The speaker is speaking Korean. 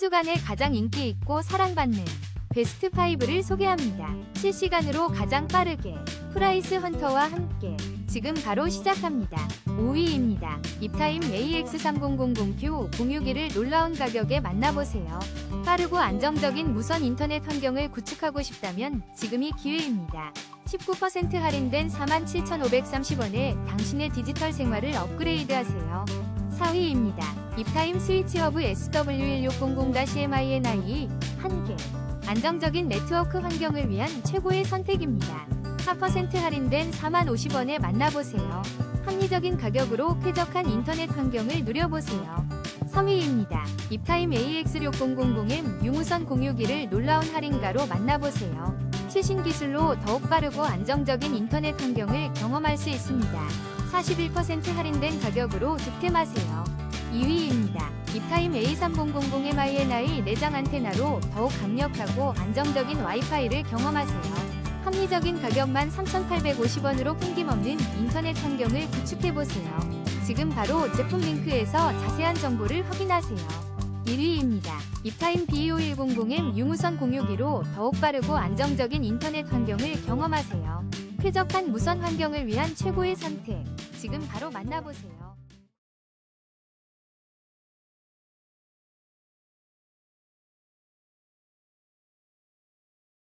주간에 가장 인기 있고 사랑받는 베스트 5를 소개합니다. 실시간으로 가장 빠르게 프라이스 헌터와 함께 지금 바로 시작합니다. 5위입니다. 입타임 AX3000Q 061을 놀라운 가격에 만나보세요. 빠르고 안정적인 무선 인터넷 환경을 구축하고 싶다면 지금이 기회입니다. 19% 할인된 47,530원에 당신의 디지털 생활을 업그레이드하세요. 4위입니다. 입타임 스위치 허브 SW1600-MINI 1개 안정적인 네트워크 환경을 위한 최고의 선택입니다. 4% 할인된 4만50원에 만나보세요. 합리적인 가격으로 쾌적한 인터넷 환경을 누려보세요. 3위입니다. 입타임 AX6000M 유무선 공유기를 놀라운 할인가로 만나보세요. 최신 기술로 더욱 빠르고 안정적인 인터넷 환경을 경험할 수 있습니다. 41% 할인된 가격으로 득템하세요. 2위입니다. 입타임 A3000MINI 내장 안테나로 더욱 강력하고 안정적인 와이파이를 경험하세요. 합리적인 가격만 3,850원으로 끊김없는 인터넷 환경을 구축해보세요. 지금 바로 제품 링크에서 자세한 정보를 확인하세요. 1위입니다. 입타임 B5100M 유무선 공유기로 더욱 빠르고 안정적인 인터넷 환경을 경험하세요. 쾌적한 무선 환경을 위한 최고의 선택. 지금 바로 만나보세요.